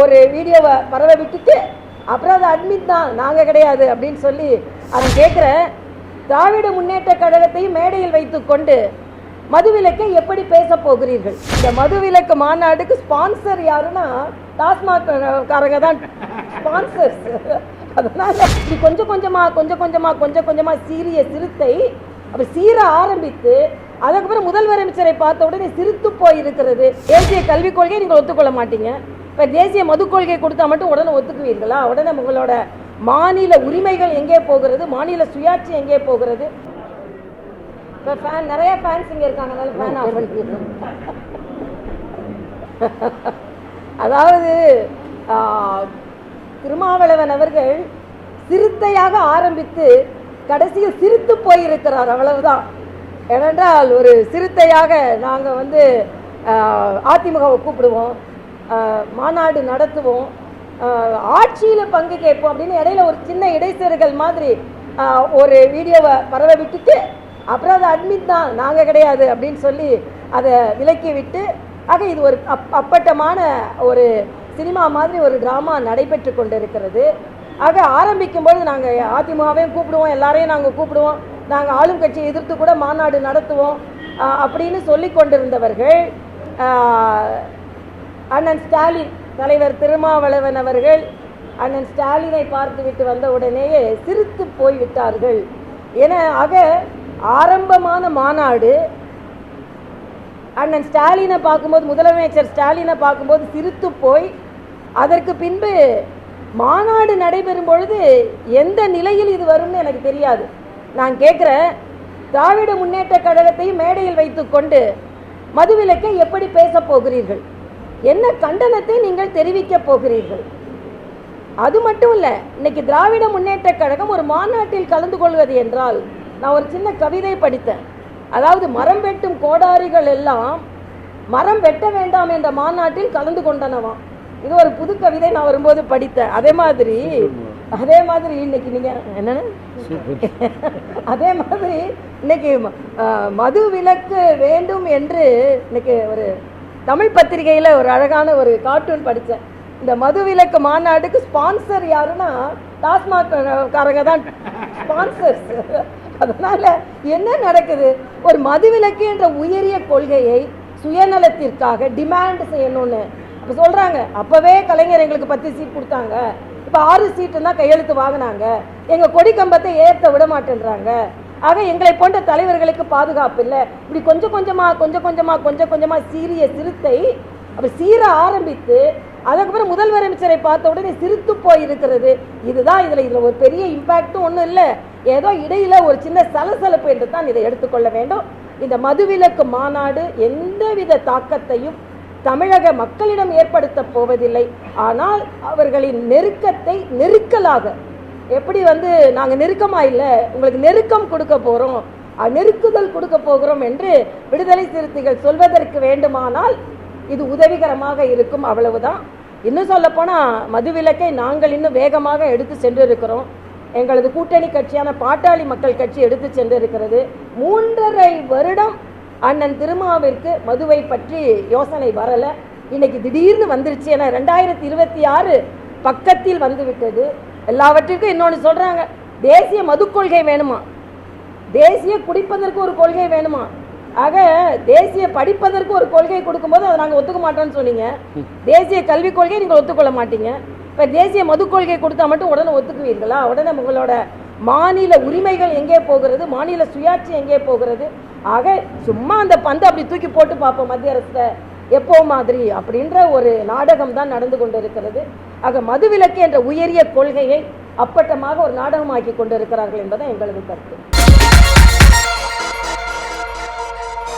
ஒரு வீடியோவை பரவ விட்டுட்டு அப்புறம் அது அட்மிட் தான் நாங்கள் கிடையாது அப்படின்னு சொல்லி அதை கேட்குறேன் திராவிட முன்னேற்ற கழகத்தையும் மேடையில் வைத்துக்கொண்டு மதுவிலக்கை எப்படி பேச போகிறீர்கள்? இந்த மதுவிலக்கு மாநாடுக்கு ஸ்பான்சர் யாருன்னா டாஸ்மாக் காரங்க தான். ஸ்பான்சர்ஸ் அதனால இது கொஞ்சம் கொஞ்சமாக கொஞ்சம் கொஞ்சமாக கொஞ்சம் கொஞ்சமாக சீரிய சிறுத்தை அப்போ சீர ஆரம்பித்து அதுக்கப்புறம் முதல்வர் அமைச்சரை பார்த்த உடனே சிரித்து போய் இருக்கிறது தேசிய கல்விக் கொள்கையை நீங்கள் ஒத்துக்கொள்ள மாட்டீங்க. இப்போ தேசிய மது கொள்கை கொடுத்தா மட்டும் உடனே ஒத்துக்குவீர்களா? உடனே உங்களோட மாநில உரிமைகள் எங்கே போகிறது? மாநில சுயாட்சி எங்கே போகிறது? இப்போ ஃபேன் நிறைய ஃபேன்ஸ் இங்கே இருக்காங்க. அதனால ஃபேன் ஆஃப் பண்ணிக்கிறோம் அதாவது திருமாவளவன் அவர்கள் சிறுத்தையாக ஆரம்பித்து கடைசியில் சிரித்து போயிருக்கிறார். அவ்வளவுதான். ஏனென்றால் ஒரு சிறுத்தையாக நாங்கள் வந்து அதிமுகவை கூப்பிடுவோம். மாநாடு நடத்துவோம். ஆட்சியில் பங்கு கேட்போம் அப்படின்னு இடையில ஒரு சின்ன இடைத்தரகர்கள் மாதிரி ஒரு வீடியோவை பரவ விட்டுட்டு அப்புறம் அது அட்மிட் தான் நாங்கள் கிடையாது அப்படின்னு சொல்லி அதை விலக்கி விட்டு ஆக இது ஒரு அப் அப்பட்டமான ஒரு சினிமா மாதிரி ஒரு ட்ராமா நடைபெற்று கொண்டிருக்கிறது. ஆக ஆரம்பிக்கும்போது நாங்கள் அதிமுகவையும் கூப்பிடுவோம் எல்லாரையும் நாங்கள் கூப்பிடுவோம். நாங்கள் ஆளும் கட்சியை எதிர்த்து கூட மாநாடு நடத்துவோம். அப்படின்னு சொல்லி கொண்டிருந்தவர்கள் அண்ணன் ஸ்டாலின் தலைவர் திருமாவளவன் அவர்கள் அண்ணன் ஸ்டாலினை பார்த்துவிட்டு வந்த உடனேயே சிரித்து போய்விட்டார்கள். என ஆக ஆரம்பமான மாநாடு அண்ணன் ஸ்டாலினை பார்க்கும்போது முதலமைச்சர் ஸ்டாலினை பார்க்கும்போது சிரித்து போய் அதற்கு பின்பு மாநாடு நடைபெறும் பொழுது எந்த நிலையில் இது வரும்னு எனக்கு தெரியாது. நான் கேட்குறேன் திராவிட முன்னேற்ற கழகத்தையும் மேடையில் வைத்துக்கொண்டு மதுவிலக்கை எப்படி பேசப் போகிறீர்கள்? என்ன கண்டனத்தை நீங்கள் தெரிவிக்கப் போகிறீர்கள்? அது மட்டும் இல்லை இன்னைக்கு திராவிட முன்னேற்ற கழகம் ஒரு மாநாட்டில் கலந்து கொள்வது என்றால் நான் ஒரு சின்ன கவிதை படித்தேன். அதாவது மரம் வெட்டும் கோடாரிகள் எல்லாம் மரம் வெட்ட வேண்டாம் என்ற மாநாட்டில் கலந்து கொண்டனவாம் இது ஒரு புது கவிதை நான் வரும்போது படித்தேன். அதே மாதிரி அதே மாதிரி இன்னைக்கு நீங்க என்ன? அதே மாதிரி இன்னைக்கு மது விலக்கு வேண்டும் என்று இன்னைக்கு ஒரு தமிழ் பத்திரிகையில் ஒரு அழகான ஒரு கார்ட்டூன் படித்தேன் இந்த மது விலக்கு மாநாடுக்கு ஸ்பான்சர் யாருன்னா டாஸ்மாக் காரங்க தான். ஸ்பான்சர்ஸ் அதனால என்ன நடக்குது? ஒரு மதுவிலக்கு என்ற உயரிய கொள்கையை சுயநலத்திற்காக டிமாண்ட் செய்யணும்னு. அப்போ சொல்கிறாங்க அப்போவே கலைஞர் எங்களுக்கு பத்து சீட் கொடுத்தாங்க. இப்போ ஆறு சீட்டு தான் கையெழுத்து வாங்கினாங்க. எங்கள் கொடி கம்பத்தை ஏற்ற விட மாட்டேன்றாங்க. ஆக எங்களை போன்ற தலைவர்களுக்கு பாதுகாப்பு இல்லை. இப்படி கொஞ்சம் கொஞ்சமாக கொஞ்சம் கொஞ்சமாக கொஞ்சம் கொஞ்சமாக சீரிய சிறுத்தை அப்படி சீர ஆரம்பித்து அதுக்கப்புறம் முதல்வர் அமைச்சரை பார்த்த உடனே சிரித்து போய் இருக்கிறது இதுதான் இதில் இதில் ஒரு பெரிய இம்பேக்டும் ஒன்றும் இல்லை. ஏதோ இடையில ஒரு சின்ன சலசலப்பு என்று தான் இதை எடுத்துக்கொள்ள வேண்டும். இந்த மதுவிலக்கு மாநாடு எந்தவித தாக்கத்தையும் தமிழக மக்களிடம் ஏற்படுத்த போவதில்லை. ஆனால் அவர்களின் நெருக்கத்தை நெருக்கலாக எப்படி வந்து நாங்கள் நெருக்கமாக இல்லை உங்களுக்கு நெருக்கம் கொடுக்க போகிறோம் நெருக்குதல் கொடுக்க போகிறோம் என்று விடுதலை சிறுத்தைகள் சொல்வதற்கு வேண்டுமானால் இது உதவிகரமாக இருக்கும் அவ்வளவுதான். இன்னும் சொல்லப்போனால் மதுவிலக்கை நாங்கள் இன்னும் வேகமாக எடுத்து சென்றிருக்கிறோம். எங்களது கூட்டணி கட்சியான பாட்டாளி மக்கள் கட்சி எடுத்து சென்றிருக்கிறது. மூன்றரை வருடம் அண்ணன் திருமாவிற்கு மதுவை பற்றி யோசனை வரலை. இன்னைக்கு திடீர்னு வந்துருச்சு ஏன்னா ரெண்டாயிரத்தி இருபத்தி ஆறு பக்கத்தில் வந்துவிட்டது. எல்லாவற்றிற்கும் இன்னொன்று சொல்கிறாங்க தேசிய மது கொள்கை வேணுமா? தேசிய குடிப்பதற்கு ஒரு கொள்கை வேணுமா? ஆக தேசிய படிப்பதற்கு ஒரு கொள்கை கொடுக்கும்போது அதை நாங்கள் ஒத்துக்க மாட்டோம்னு சொன்னீங்க. தேசிய கல்விக் கொள்கையை நீங்கள் ஒத்துக்கொள்ள மாட்டீங்க. இப்போ தேசிய மது கொள்கை கொடுத்தா மட்டும் உடனே ஒத்துக்குவீர்களா? உடனே உங்களோட மாநில உரிமைகள் எங்கே போகிறது? மாநில சுயாட்சி எங்கே போகிறது? ஆக சும்மா அந்த பந்தை அப்படி தூக்கி போட்டு பார்ப்போம் மத்திய அரசு எப்போ மாதிரி அப்படின்ற ஒரு நாடகம் தான் நடந்து கொண்டு இருக்கிறது ஆக மதுவிலக்கு என்ற உயரிய கொள்கையை அப்பட்டமாக ஒரு நாடகமாக்கி கொண்டிருக்கிறார்கள் என்பதை எங்களது கருத்து.